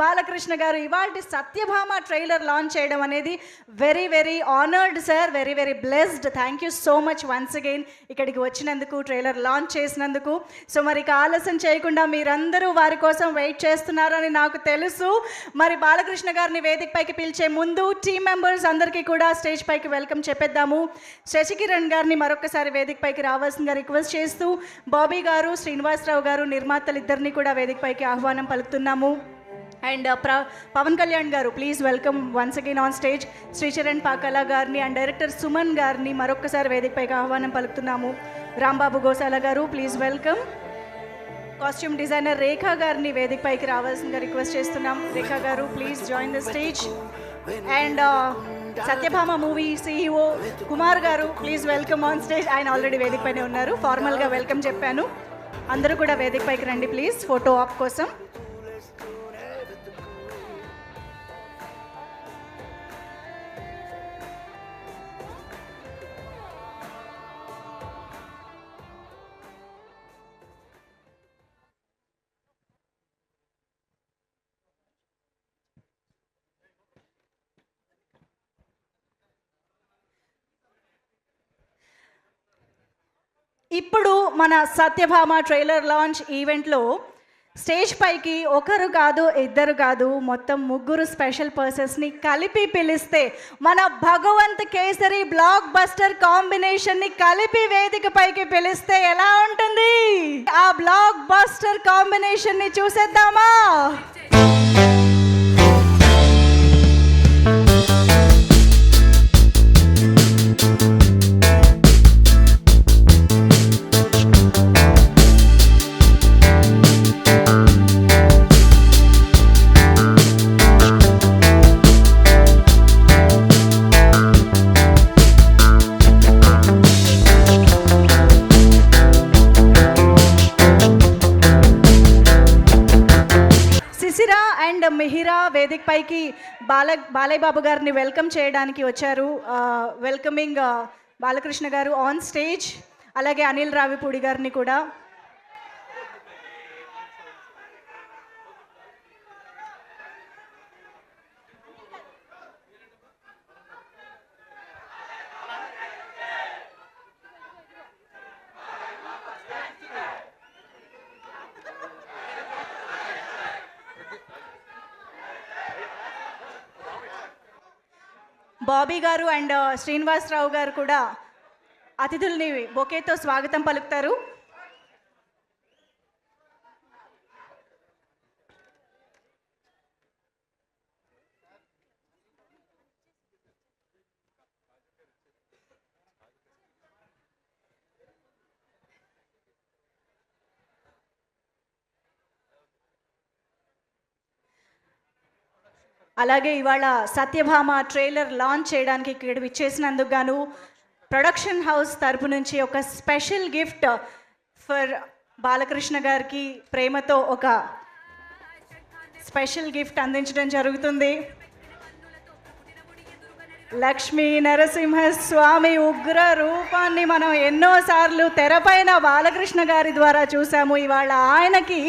బాలకృష్ణ గారు ఇవాళ Satyabhama trailer launch చేయడం అనేది very very honoured sir very very blessed thank you so much once again ఇక్కడికి వచ్చినందుకు ట్రైలర్ లాంచ్ చేసినందుకు. సో మరి ఇక ఆలస్యం చేయకుండా మీరందరూ వారి కోసం వెయిట్ చేస్తున్నారని నాకు తెలుసు. మరి బాలకృష్ణ గారిని వేదిక పైకి పిలిచే ముందు టీమ్ మెంబర్స్ అందరికీ కూడా స్టేజ్ పైకి వెల్కమ్ చెప్పేద్దాము. శశికిరణ్ గారిని మరొకసారి వేదిక పైకి రావాల్సిందిగా రిక్వెస్ట్ చేస్తూ బాబీ గారు శ్రీనివాసరావు గారు నిర్మాతలు ఇద్దరిని కూడా వేదిక పైకి ఆహ్వానం పలుకుతున్నాము. అండ్ ప్ర Pavan Kalyan garu please welcome once again on stage Sricharan Pakala గారిని అండ్ డైరెక్టర్ సుమన్ గారిని మరొకసారి వేదికపైకి ఆహ్వానం పలుకుతున్నాము. Rambabu Gosala garu please welcome costume designer Rekha గారిని వేదికపైకి రావాల్సిందిగా రిక్వెస్ట్ చేస్తున్నాం. Rekha garu please join the stage and Satyabhama movie CEO Kumar garu please welcome on stage ఆయన ఆల్రెడీ వేదికపైనే ఉన్నారు. ఫార్మల్గా వెల్కమ్ చెప్పాను. అందరూ కూడా వేదికపైకి రండి ప్లీజ్ ఫోటో ఆప్ కోసం. ఇప్పుడు మన సత్యభామ ట్రైలర్ లాంచ్ ఈవెంట్లో స్టేజ్ పైకి ఒకరు కాదు ఇద్దరు కాదు మొత్తం ముగ్గురు స్పెషల్ పర్సన్స్ని కలిపి పిలిస్తే మన భగవంత్ కేసరి బ్లాక్ బస్టర్ కాంబినేషన్ని కలిపి వేదిక పైకి పిలిస్తే ఎలా ఉంటుంది? ఆ బ్లాక్ బస్టర్ కాంబినేషన్ని చూసేద్దామా? స్థాయికి బాల బాలయ్య బాబు గారిని వెల్కమ్ చేయడానికి వచ్చారు. వెల్కమింగ్ బాలకృష్ణ గారు ఆన్ స్టేజ్ అలాగే అనిల్ రావిపూడి గారిని కూడా. బాబీ గారు అండ్ శ్రీనివాసరావు గారు కూడా అతిథుల్ని బొకేతో స్వాగతం పలుకుతారు. అలాగే ఇవాళ సత్యభామ ట్రైలర్ లాంచ్ చేయడానికి ఇక్కడ విచ్చేసినందుకు గాను ప్రొడక్షన్ హౌస్ తరపు నుంచి ఒక స్పెషల్ గిఫ్ట్ ఫర్ బాలకృష్ణ గారికి ప్రేమతో ఒక స్పెషల్ గిఫ్ట్ అందించడం జరుగుతుంది. లక్ష్మీ నరసింహ స్వామి ఉగ్ర రూపాన్ని మనం ఎన్నోసార్లు తెరపైన బాలకృష్ణ గారి ద్వారా చూసాము ఇవాళ ఆయనకి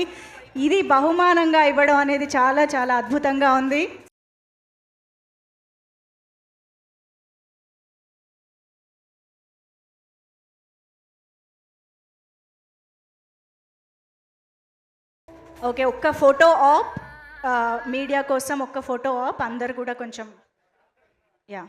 ఇది బహుమానంగా ఇవ్వడం అనేది చాలా చాలా అద్భుతంగా ఉంది. ఓకే ఒక్క ఫోటో ఆప్ మీడియా కోసం ఒక్క ఫోటో ఆప్ అందరు కూడా కొంచెం యా.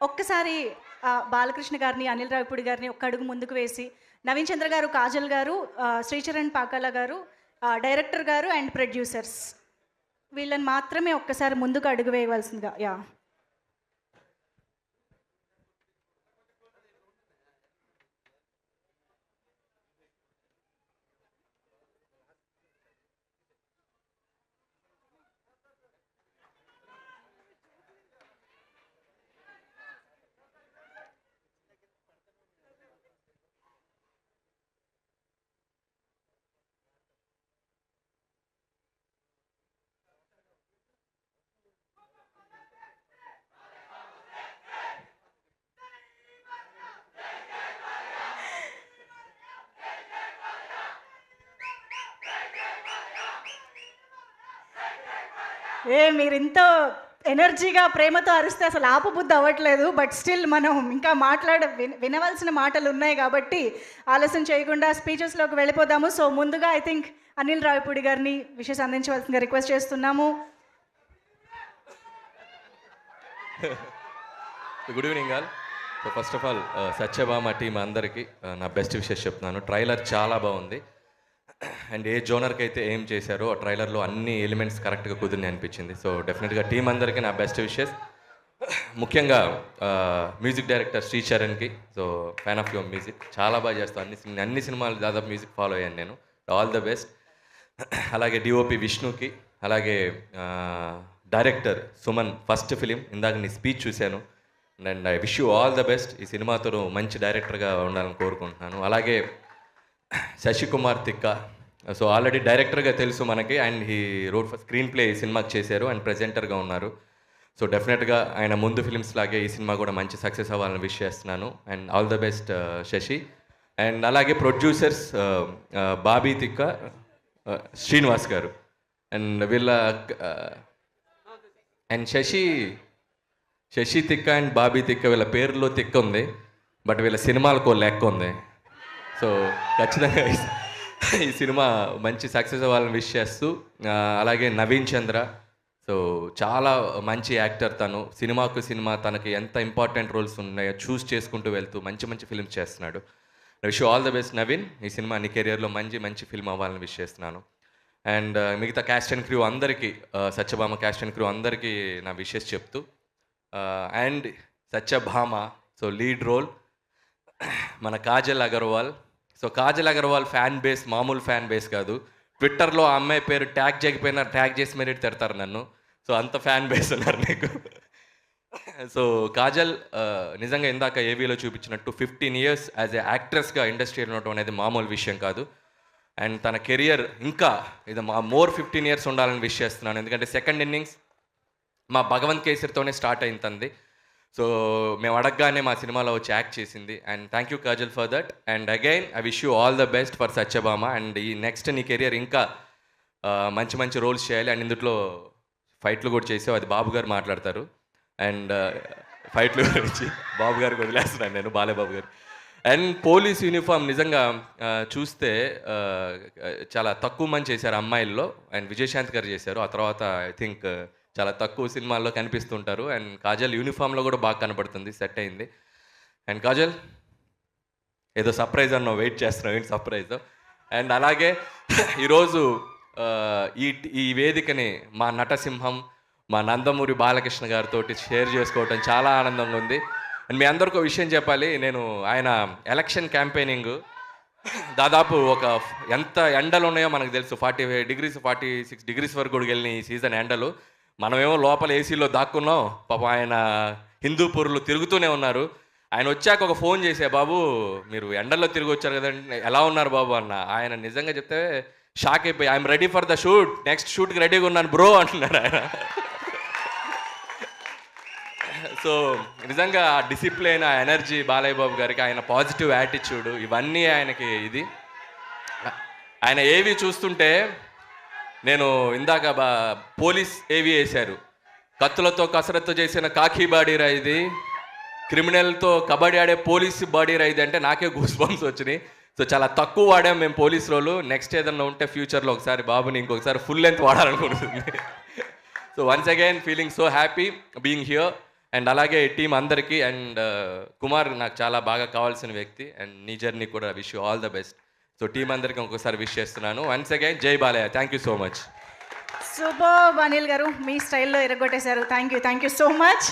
ఒక్కసారి బాలకృష్ణ గారిని అనిల్ రావిపూడి గారిని ఒక్క అడుగు ముందుకు వేసి నవీన్ చంద్ర గారు కాజల్ గారు శ్రీచరణ్ పాకాల గారు డైరెక్టర్ గారు అండ్ ప్రొడ్యూసర్స్. వీళ్ళని మాత్రమే ఒక్కసారి ముందుకు అడుగు వేయవలసిందిగా యా. ఏ మీరు ఇంత ఎనర్జీగా ప్రేమతో అరిస్తే అసలు ఆపబుద్ధి అవ్వట్లేదు. బట్ స్టిల్ మనం ఇంకా మాట్లాడ విన- వినవలసిన మాటలు ఉన్నాయి కాబట్టి ఆలస్యం చేయకుండా స్పీచెస్లోకి వెళ్ళిపోదాము. సో ముందుగా ఐ థింక్ అనిల్ రావిపూడి గారిని విషెస్ అందించవలసిందిగా రిక్వెస్ట్ చేస్తున్నాము. Good evening all so first of all Satyabhama team అందరికీ uh, నా బెస్ట్ విషెస్ చెప్తున్నాను. ట్రైలర్ చాలా బాగుంది. అండ్ ఏ జోనర్కి అయితే ఏం చేశారో ఆ ట్రైలర్లో అన్ని ఎలిమెంట్స్ కరెక్ట్గా కుదిరిని అనిపించింది. సో డెఫినెట్గా టీం అందరికీ నా బెస్ట్ విషెస్. ముఖ్యంగా music director Sri చరణ్కి so fan of your music. చాలా బాగా చేస్తాను అన్ని సినిమా అన్ని సినిమాలు దాదాపు మ్యూజిక్ ఫాలో అయ్యాను నేను. All the best. అలాగే డిఓపి విష్ణుకి. అలాగే డైరెక్టర్ సుమన్ ఫస్ట్ ఫిలిం. ఇందాక నీ స్పీచ్ చూశాను. And I wish you all the best. ఈ సినిమాతో మంచి డైరెక్టర్గా ఉండాలని కోరుకుంటున్నాను. అలాగే శశికుమార్ తిక్క సో ఆల్రెడీ డైరెక్టర్గా తెలుసు మనకి. And he wrote for screenplay ఈ సినిమాకి చేశారు అండ్ ప్రెజెంటర్గా ఉన్నారు. సో డెఫినెట్గా ఆయన ముందు ఫిలిమ్స్ లాగే ఈ సినిమా కూడా మంచి సక్సెస్ అవ్వాలని విష్ చేస్తున్నాను. And all the best Sashi. And అలాగే ప్రొడ్యూసర్స్ బాబీ తిక్క శ్రీనివాస్ గారు. అండ్ వీళ్ళ అండ్ శశి శశి తిక్క అండ్ బాబీ తిక్క వీళ్ళ పేరులో తిక్క ఉంది. బట్ వీళ్ళ సినిమాలకు లెక్క ఉంది. సో ఖచ్చితంగా ఈ- సినిమా మంచి సక్సెస్ అవ్వాలని విష్ చేస్తూ అలాగే నవీన్ చంద్ర. సో చాలా మంచి యాక్టర్ తను. సినిమాకు సినిమా తనకి ఎంత ఇంపార్టెంట్ రోల్స్ ఉన్నాయో చూస్ చేసుకుంటూ వెళ్తూ మంచి మంచి ఫిల్మ్స్ చేస్తున్నాడు. Wish all the best Naveen. ఈ సినిమా నీ కెరియర్లో మంచి మంచి ఫిల్మ్ అవ్వాలని విష్ చేస్తున్నాను. అండ్ మిగతా క్యాస్ట్ అండ్ క్రూ అందరికీ సత్యభామ క్యాస్ట్ అండ్ క్రూ అందరికీ నా విషెస్ చెప్తూ and Satyabhama so lead role. మన Kajal Aggarwal so Kajal Aggarwal fan base మామూలు ఫ్యాన్ బేస్ కాదు. ట్విట్టర్లో ఆ అమ్మాయి పేరు ట్యాగ్ చేయకపోయినా ట్యాగ్ చేసి మరీ తిడతారు నన్ను. సో అంత ఫ్యాన్ బేస్ ఉన్నారు నీకు. సో కాజల్ నిజంగా ఇందాక ఏవీలో చూపించినట్టు ఫిఫ్టీన్ ఇయర్స్ యాజ్ ఏ యాక్ట్రెస్గా ఇండస్ట్రీలో ఉండటం అనేది మామూలు విషయం కాదు. అండ్ తన కెరియర్ ఇంకా ఇది మా మోర్ ఫిఫ్టీన్ ఇయర్స్ ఉండాలని విష్ చేస్తున్నాను. ఎందుకంటే సెకండ్ ఇన్నింగ్స్ మా భగవంత్ కేసరితోనే స్టార్ట్ అయింది తంది సో మేము అడగగానే మా సినిమాలో వచ్చి యాక్ట్ చేసింది. And thank you Kajal for that and again I wish you all the best for Satyabhama and ఈ నెక్స్ట్ నీ కెరియర్ ఇంకా మంచి మంచి రోల్స్ చేయాలి. అండ్ ఇందులో ఫైట్లు కూడా చేసావు. అది బాబు గారు మాట్లాడతారు. అండ్ ఫైట్లు గురించి బాబు గారికి వదిలేస్తున్నాను నేను బాలేబాబు గారు. అండ్ పోలీస్ యూనిఫామ్ నిజంగా చూస్తే చాలా తక్కువ మంది చేశారు అమ్మాయిల్లో. అండ్ విజయశాంత్ గారు చేశారు. ఆ తర్వాత ఐ థింక్ చాలా తక్కువ సినిమాల్లో కనిపిస్తుంటారు. అండ్ కాజల్ యూనిఫామ్లో కూడా బాగా కనపడుతుంది సెట్ అయింది. అండ్ కాజల్ ఏదో సర్ప్రైజ్ అన్న వెయిట్ చేస్తున్నావు ఏంటి సర్ప్రైజ్? అండ్ అలాగే ఈరోజు ఈ ఈ వేదికని మా నటసింహం మా నందమూరి బాలకృష్ణ గారితో షేర్ చేసుకోవటం చాలా ఆనందంగా ఉంది. అండ్ మీ అందరికీ ఒక విషయం చెప్పాలి. నేను ఆయన ఎలక్షన్ క్యాంపెయినింగ్ దాదాపు ఒక ఎంత ఎండలు ఉన్నాయో మనకు తెలుసు. Forty five degrees forty six degrees వరకు కూడా వెళ్ళిన ఈ సీజన్ ఎండలు. మనమేమో లోపల ఏసీలో దాక్కున్నాం. పాపం ఆయన హిందూపూర్లో తిరుగుతూనే ఉన్నారు. ఆయన వచ్చాక ఒక ఫోన్ చేసే బాబు మీరు ఎండల్లో తిరిగి వచ్చారు కదండి ఎలా ఉన్నారు బాబు? అన్న. ఆయన నిజంగా చెప్తే షాక్ అయిపోయి I'm ready for the shoot next షూట్కి రెడీగా ఉన్నాను బ్రో అంటున్నాడు ఆయన. సో నిజంగా ఆ డిసిప్లిన్ ఆ ఎనర్జీ బాలయ్య బాబు గారికి ఆయన పాజిటివ్ యాటిట్యూడ్ ఇవన్నీ ఆయనకి ఇది. ఆయన ఏవి చూస్తుంటే నేను ఇందాక బా పోలీస్ ఏవి వేశారు? కత్తులతో కసరత్తు చేసిన కాకి బాడీ ఇది. క్రిమినల్తో కబడ్డీ ఆడే పోలీస్ బాడీ ఇది అంటే నాకే గూస్ బంప్స్ వచ్చినాయి. సో చాలా తక్కువ వాడాం మేము పోలీస్ రోలు నెక్స్ట్ ఏదన్నా ఉంటే ఫ్యూచర్లో ఒకసారి బాబుని ఇంకొకసారి full length వాడాలనుకుంటుంది. So once again feeling so happy being here and అలాగే టీం అందరికీ అండ్ uh, కుమార్ నాకు చాలా బాగా కావాల్సిన వ్యక్తి. అండ్ నీ జర్నీ కూడా wish you all the best so team అందరికీ ఇంకొకసారి విష్ చేస్తున్నాను. వన్స్ అగైన్ జై Balayya. Thank you so much super Anil garu మీ స్టైల్లో ఎరగొట్టేశారు thank you thank you so much